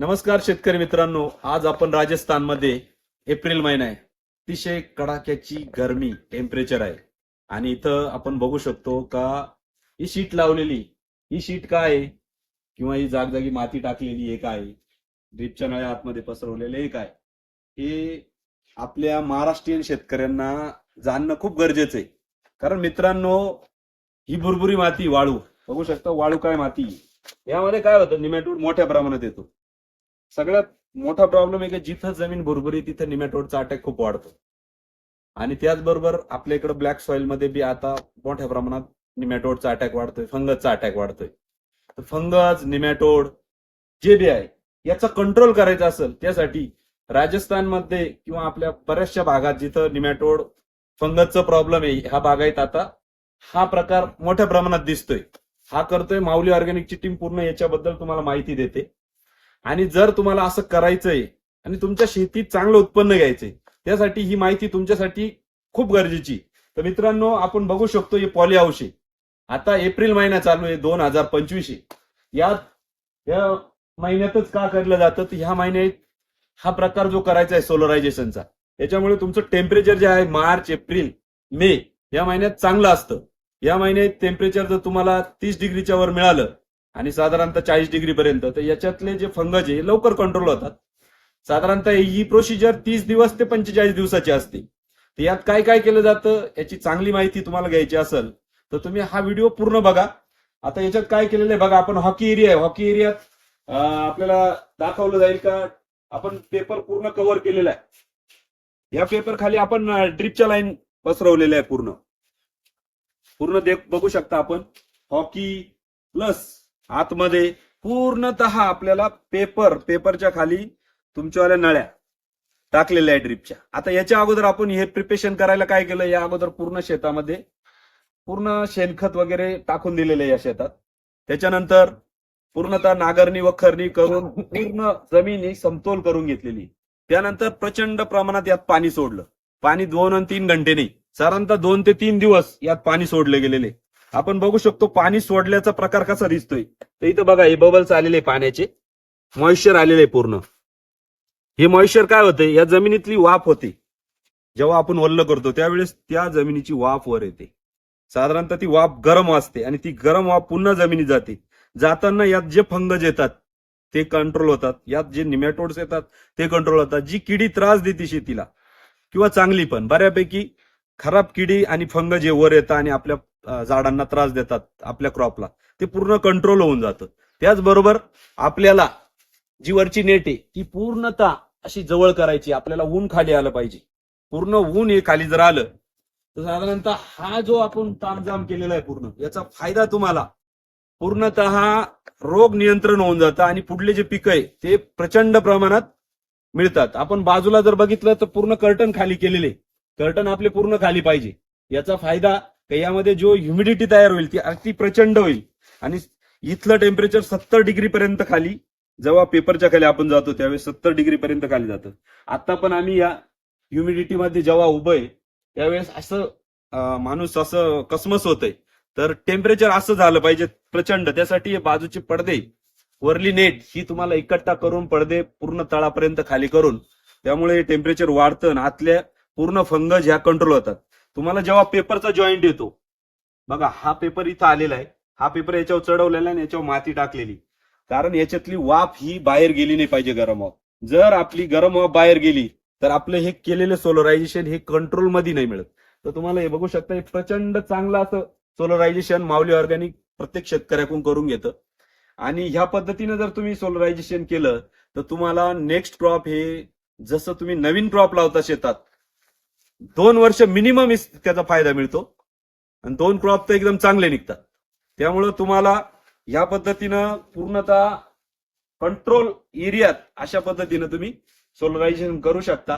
नमस्कार शेतकरी मित्रांनो आज आपण राजस्थानमध्ये एप्रिल महिना आहे. अतिशय कडाक्याची गरमी टेम्परेचर आहे. आणि इथं आपण बघू शकतो का ही शीट लावलेली. ही शीट काय आहे? किंवा ही जागजागी माती टाकलेली हे काय आहे? ड्रीपच्या नळ्या आतमध्ये पसरवलेले हे काय हे आपल्या महाराष्ट्रीयन शेतकऱ्यांना जाणणं खूप गरजेचं आहे. कारण मित्रांनो ही भुरभुरी माती वाळू. बघू शकता वाळू काय माती. यामध्ये काय होतं निमॅटोड मोठ्या प्रमाणात येतो. सगळ्यात मोठा प्रॉब्लेम आहे की जिथं जमीन भुरभुरी तिथं निमॅटोडचा अटॅक खूप वाढतो. आणि त्याचबरोबर आपल्या इकडे ब्लॅक सॉइलमध्ये बी आता मोठ्या प्रमाणात निमॅटोडचा अटॅक वाढतोय फंगसचा अटॅक वाढतोय. तर फंगस निमॅटोड जे बी आहे याचा कंट्रोल करायचा असेल त्यासाठी राजस्थानमध्ये किंवा आपल्या बऱ्याचशा भागात जिथं निमॅटोड फंगसचा प्रॉब्लेम आहे ह्या बागायत आता हा प्रकार मोठ्या प्रमाणात दिसतोय. हा करतोय माऊली ऑर्गॅनिकची टीम पूर्ण याच्याबद्दल तुम्हाला माहिती देते. आणि जर तुम्हाला असं करायचंय आणि तुमच्या शेतीत चांगलं उत्पन्न घ्यायचंय त्यासाठी ही माहिती तुमच्यासाठी खूप गरजेची. तर मित्रांनो आपण बघू शकतो हे पॉली हाऊस आहे आता एप्रिल महिना चालू आहे दोन हजार पंचवीस यात या महिन्यातच का करलं जातं? तर ह्या महिन्यात हा प्रकार जो करायचा आहे सोलरायझेशनचा याच्यामुळे तुमचं टेम्परेचर जे आहे मार्च एप्रिल मे या महिन्यात चांगलं असतं. या महिन्यात टेम्परेचर जर तुम्हाला तीस डिग्रीच्या वर मिळालं आणि साधारणतः चाळीस डिग्री पर्यंत. तर याच्यातले जे फंगस आहे हे लवकर कंट्रोल होतात. साधारणतः ही प्रोसिजर तीस दिवस ते पंचेचाळीस दिवसाची असते. तर यात काय काय केलं जातं याची चांगली माहिती तुम्हाला घ्यायची असेल तर तुम्ही हा व्हिडिओ पूर्ण बघा. आता याच्यात काय केलेलं आहे बघा आपण हॉकी एरिया आहे. हॉकी एरियात आपल्याला दाखवलं जाईल का? आपण पेपर पूर्ण कव्हर केलेला आहे. या पेपर खाली आपण ड्रिपच्या लाईन पसरवलेल्या आहे पूर्ण. पूर्ण देख बघू शकता आपण. हॉकी प्लस आतमध्ये पूर्णतः आपल्याला पेपर पेपरच्या खाली तुमच्यावाल्या नळ्या टाकलेल्या आहे ड्रिपच्या आता याच्या अगोदर आपण हे प्रिपेशन करायला काय केलं? या अगोदर पूर्ण शेतामध्ये पूर्ण शेणखत वगैरे टाकून दिलेलं या शेतात. त्याच्यानंतर पूर्णतः नागरणी वखरणी करून पूर्ण जमीन ही समतोल करून घेतलेली. त्यानंतर प्रचंड प्रमाणात यात पाणी सोडलं. पाणी दोन आणि तीन घंटे नाही. साधारणतः दोन ते तीन दिवस यात पाणी सोडले गेलेले. आपण बघू शकतो पाणी सोडल्याचा प्रकार कसा दिसतोय. तर इथं बघा हे बबल्स आलेले पाण्याचे. मॉइश्चर आलेले पूर्ण. हे मॉइश्चर काय होते या जमिनीतली वाफ होते. जेव्हा आपण वल्ल करतो त्यावेळेस त्या जमिनीची वाफ वर येते. साधारणतः ती वाफ गरम असते आणि ती गरम वाफ पुन्हा जमिनीत जाते. जाताना यात जे फंगज येतात ते कंट्रोल होतात. यात जे निमॅटोड्स येतात ते कंट्रोल होतात. जी किडी त्रास देते शेतीला किंवा चांगली पण. बऱ्यापैकी खराब किडी आणि फंग जे वर येतात आणि आपल्या झाडांना त्रास देतात आपल्या क्रॉपला. ते पूर्ण कंट्रोल होऊन जातं. त्याचबरोबर आपल्याला जी वरची नेट आहे ती पूर्णतः अशी जवळ करायची आपल्याला ऊन खाली आलं पाहिजे. पूर्ण ऊन हे खाली जर आलं तर साधारणतः हा जो आपण तामजाम केलेला आहे पूर्ण याचा फायदा तुम्हाला. पूर्णतः रोग नियंत्रण होऊन जातं आणि पुढले जे पिकं आहे ते प्रचंड प्रमाणात मिळतात. आपण बाजूला जर बघितलं तर पूर्ण कर्टन खाली केलेले कर्टन आपले पूर्ण खाली पाहिजे. याचा फायदा का यामध्ये जो ह्युमिडिटी तयार होईल ती अगदी प्रचंड होईल. आणि इथलं टेम्परेचर सत्तर डिग्री पर्यंत खाली जेव्हा पेपरच्या खाली आपण जातो त्यावेळेस सत्तर डिग्री पर्यंत खाली जातं. आता पण आम्ही या ह्युमिडिटी मध्ये जेव्हा उभं आहे त्यावेळेस असं माणूस असं कसमस होतंय. तर टेम्परेचर असं झालं पाहिजे प्रचंड. त्यासाठी हे बाजूचे पडदे वरली नेट ही तुम्हाला इकट्ठा करून पडदे पूर्ण तळापर्यंत खाली करून त्यामुळे टेम्परेचर वाढतं आणि आतल्या पूर्ण फंगस ह्या कंट्रोल होतात. तुम्हाला जेव्हा पेपरचा जॉईंट येतो बघा हा पेपर इथं आलेला आहे. हा पेपर याच्यावर चढवलेला आणि याच्यावर माती टाकलेली. कारण याच्यातली वाफ ही बाहेर गेली नाही पाहिजे गरम वाफ. जर आपली गरम वाफ बाहेर गेली तर आपलं हे केलेलं सोलरायझेशन हे कंट्रोलमध्ये नाही मिळत. तर तुम्हाला हे बघू शकता हे प्रचंड चांगलं असं सोलरायझेशन माऊली ऑर्गॅनिक प्रत्येक शेतकऱ्याकडून करून घेतं. आणि ह्या पद्धतीने जर तुम्ही सोलरायझेशन केलं तर तुम्हाला नेक्स्ट क्रॉप हे जसं तुम्ही नवीन क्रॉप लावता शेतात दोन वर्ष मिनिमम त्याचा फायदा मिळतो. आणि दोन क्रॉप तर एकदम चांगले निघतात. त्यामुळं तुम्हाला ह्या पद्धतीनं पूर्णतः कंट्रोल एरियात अशा पद्धतीनं तुम्ही सोलरायझेशन करू शकता.